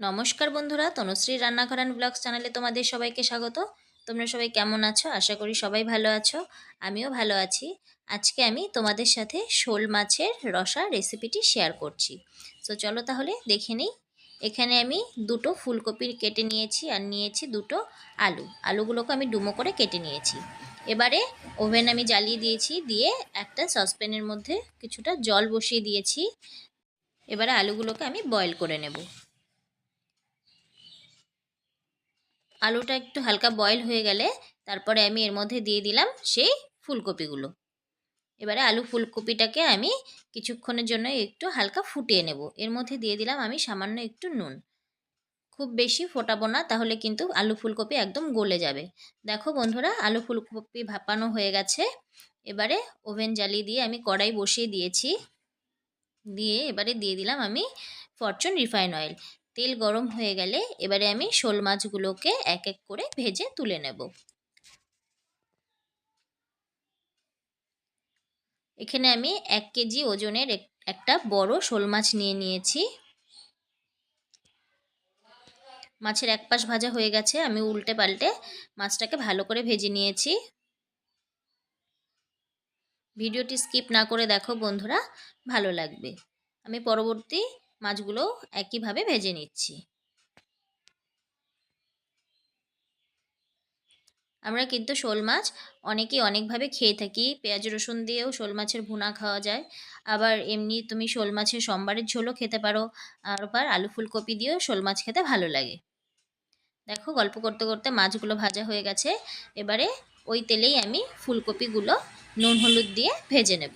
নমস্কার বন্ধুরা, তনুশ্রী রান্নাঘর অ্যান্ড ব্লগস চ্যানেলে তোমাদের সবাইকে স্বাগত। তোমরা সবাই কেমন আছো? আশা করি সবাই ভালো আছো। আমিও ভালো আছি। আজকে আমি তোমাদের সাথে শোল মাছের রসা রেসিপিটি শেয়ার করছি। তো চলো তাহলে দেখে নিই। এখানে আমি দুটো ফুলকপি কেটে নিয়েছি আর নিয়েছি দুটো আলু। আলুগুলোকে আমি ডুমো করে কেটে নিয়েছি। এবারে ওভেন আমি জ্বালিয়ে দিয়েছি, দিয়ে একটা সসপ্যানের মধ্যে কিছুটা জল বসিয়ে দিয়েছি। এবারে আলুগুলোকে আমি বয়েল করে নেব। আলুটা একটু হালকা বয়েল হয়ে গেলে তারপরে আমি এর মধ্যে দিয়ে দিলাম সেই ফুলকপিগুলো। এবারে আলু ফুলকপিটাকে আমি কিছুক্ষণের জন্য একটু হালকা ফুটিয়ে নেব। এর মধ্যে দিয়ে দিলাম আমি সামান্য একটু নুন। খুব বেশি ফোটাবো না, তাহলে কিন্তু আলু ফুলকপি একদম গলে যাবে। দেখো বন্ধুরা, আলু ফুলকপি ভাপানো হয়ে গেছে। এবারে ওভেন জ্বালিয়ে দিয়ে আমি কড়াই বসিয়ে দিয়েছি। দিয়ে এবারে দিয়ে দিলাম আমি ফরচুন রিফাইন অয়েল। তেল গরম হয়ে গেলে এবারে আমি শোল মাছগুলোকে এক এক করে ভেজে তুলে নেব। এখানে আমি এক কেজি ওজনের একটা বড় শোল মাছ নিয়ে নিয়েছি। মাছের এক পাশ ভাজা হয়ে গেছে, আমি উল্টে পাল্টে মাছটাকে ভালো করে ভেজে নিয়েছি। ভিডিওটি স্কিপ না করে দেখো বন্ধুরা, ভালো লাগবে। আমি পরবর্তী মাছগুলো একইভাবে ভেজে নিচ্ছি। আমরা কিন্তু শোল মাছ অনেকেই অনেকভাবে খেয়ে থাকি। পেঁয়াজ, রসুন দিয়েও শোল মাছের ভুনা খাওয়া যায়। আবার এমনি তুমি শোল মাছের সোমবারের ঝোলও খেতে পারো। আবার আলু ফুলকপি দিয়েও শোল মাছ খেতে ভালো লাগে। দেখো গল্প করতে করতে মাছগুলো ভাজা হয়ে গেছে। এবারে ওই তেলেই আমি ফুলকপিগুলো নুন, হলুদ দিয়ে ভেজে নেব।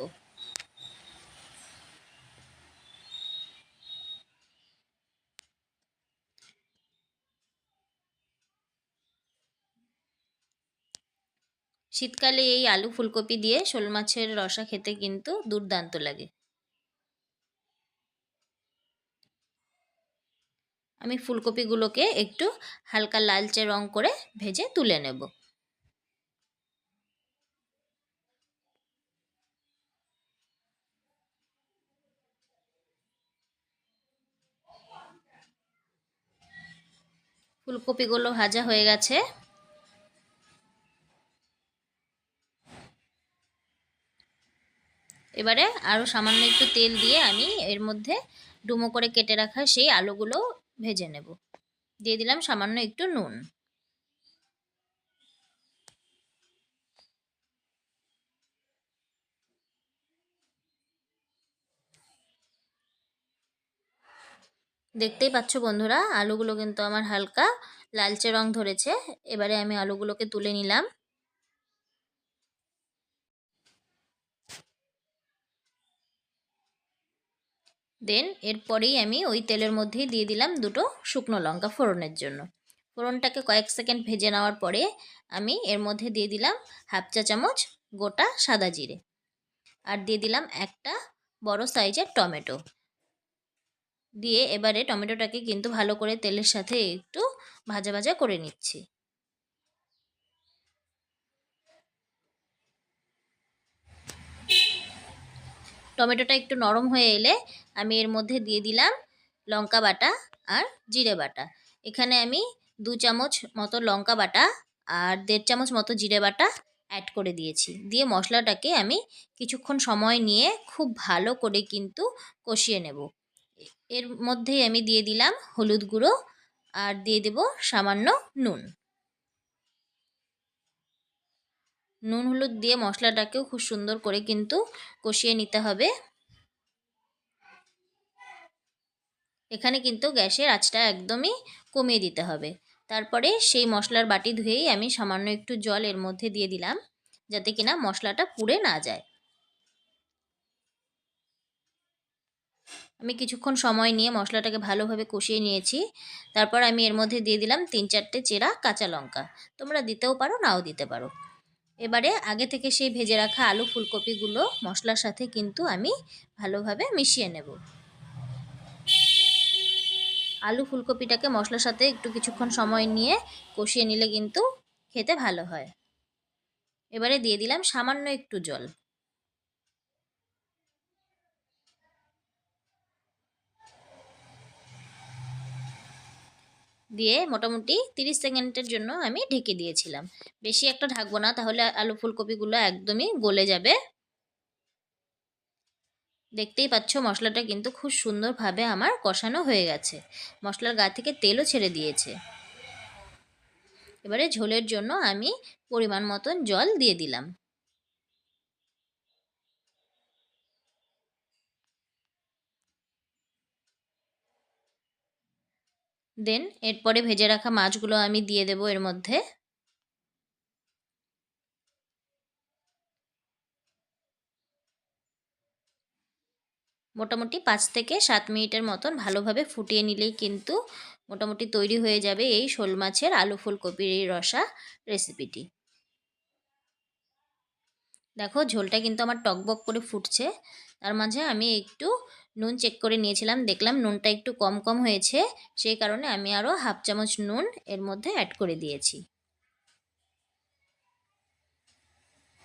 শীতকালে এই আলু ফুলকপি দিয়ে শোল মাছের রসা খেতে কিন্তু দুর্দান্ত লাগে। আমি ফুলকপিগুলোকে একটু হালকা লালচে রং করে ভেজে তুলে নেব। ফুলকপিগুলো ভাজা হয়ে গেছে। এবারে আরও সামান্য একটু তেল দিয়ে আমি এর মধ্যে ডুমো করে কেটে রাখা সেই আলুগুলো ভেজে নেব। দিয়ে দিলাম সামান্য একটু নুন। দেখতেই পাচ্ছ বন্ধুরা, আলুগুলো কিন্তু আমার হালকা লালচে রং ধরেছে। এবারে আমি আলুগুলোকে তুলে নিলাম। দেন এরপরেই আমি ওই তেলের মধ্যেই দিয়ে দিলাম দুটো শুকনো লঙ্কা ফোড়নের জন্য। ফোড়নটাকে কয়েক সেকেন্ড ভেজে নেওয়ার পরে আমি এর মধ্যে দিয়ে দিলাম হাফ চা চামচ গোটা সাদা জিরে। আর দিয়ে দিলাম একটা বড় সাইজের টমেটো। দিয়ে এবারে টমেটোটাকে কিন্তু ভালো করে তেলের সাথে একটু ভাজা ভাজা করে নিচ্ছি। টমেটোটা একটু নরম হয়ে এলে আমি এর মধ্যে দিয়ে দিলাম লঙ্কা বাটা আর জিরে বাটা। এখানে আমি দু চামচ মতো লঙ্কা বাটা আর দেড় চামচ মতো জিরে বাটা অ্যাড করে দিয়েছি। দিয়ে মশলাটাকে আমি কিছুক্ষণ সময় নিয়ে খুব ভালো করে কিন্তু কষিয়ে নেব। এর মধ্যেই আমি দিয়ে দিলাম হলুদ গুঁড়ো আর দিয়ে দেব সামান্য নুন। নুন, হলুদ দিয়ে মশলাটাকেও খুব সুন্দর করে কিন্তু কষিয়ে নিতে হবে। এখানে কিন্তু গ্যাসের আঁচটা একদমই কমিয়ে দিতে হবে। তারপরে সেই মশলার বাটি ধুয়েই আমি সামান্য একটু জল এর মধ্যে দিয়ে দিলাম, যাতে কিনা মশলাটা পুড়ে না যায়। আমি কিছুক্ষণ সময় নিয়ে মশলাটাকে ভালোভাবে কষিয়ে নিয়েছি। তারপর আমি এর মধ্যে দিয়ে দিলাম তিন চারটে চেরা কাঁচা লঙ্কা। তোমরা দিতেও পারো, নাও দিতে পারো। এবারে আগে থেকে সেই ভেজে রাখা আলু ফুলকপিগুলো মশলার সাথে কিন্তু আমি ভালোভাবে মিশিয়ে নেব। আলু ফুলকপিটাকে মশলার সাথে একটু কিছুক্ষণ সময় নিয়ে কষিয়ে নিলে কিন্তু খেতে ভালো হয়। এবারে দিয়ে দিলাম সামান্য একটু জল। দিয়ে মোটামুটি তিরিশ সেকেন্ডের জন্য আমি ঢেকে দিয়েছিলাম। বেশি একটা ঢাকবো না, তাহলে আলু ফুলকপিগুলো একদমই গলে যাবে। দেখতেই পাচ্ছ মশলাটা কিন্তু খুব সুন্দরভাবে আমার কষানো হয়ে গেছে। মশলার গা থেকে তেলও ছেড়ে দিয়েছে। এবারে ঝোলের জন্য আমি পরিমাণ মতন জল দিয়ে দিলাম। দেন এরপরে ভেজে রাখা মাছগুলো আমি দিয়ে দেবো এর মধ্যে। মোটামুটি পাঁচ থেকে সাত মিনিটের মতন ভালোভাবে ফুটিয়ে নিলেই কিন্তু মোটামুটি তৈরি হয়ে যাবে এই শোল মাছের আলু ফুলকপির এই রসা রেসিপিটি। দেখো ঝোলটা কিন্তু আমার টকবক করে ফুটছে, তার মাঝে আমি একটু নুন চেক করে নিয়েছিলাম, দেখলাম নুনটা একটু কম কম হয়েছে, সেই কারণে আমি আরও হাফ চামচ নুন এর মধ্যে অ্যাড করে দিয়েছি।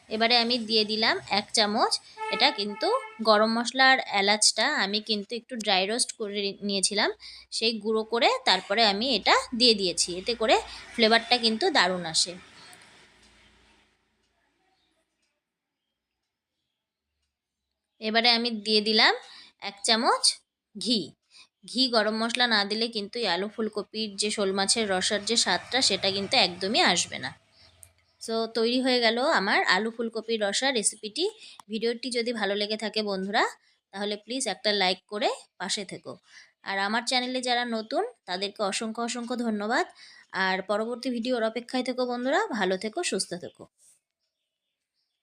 এবারে আমি দিয়ে দিলাম এক চামচ, এটা কিন্তু গরম মশলা আর এলাচটা আমি কিন্তু একটু ড্রাই রোস্ট করে নিয়েছিলাম, সেই গুঁড়ো করে তারপরে আমি এটা দিয়ে দিয়েছি, এতে করে ফ্লেভারটা কিন্তু দারুণ আসে। এবারে আমি দিয়ে দিলাম এক চামচ ঘি। ঘি গরম মশলা না দিলে কিন্তু এই আলু ফুলকপির যে শোল মাছের রসার যে স্বাদটা, সেটা কিন্তু একদমই আসবে না। সো তৈরি হয়ে গেল আমার আলু ফুলকপির রসা রেসিপিটি ভিডিওটি যদি ভালো লেগে থাকে বন্ধুরা, তাহলে প্লিজ একটা লাইক করে পাশে থেকো। আর আমার চ্যানেলে যারা নতুন, তাদেরকে অসংখ্য অসংখ্য ধন্যবাদ। আর পরবর্তী ভিডিওর অপেক্ষায় থেকো বন্ধুরা, ভালো থেকো, সুস্থ থেকো।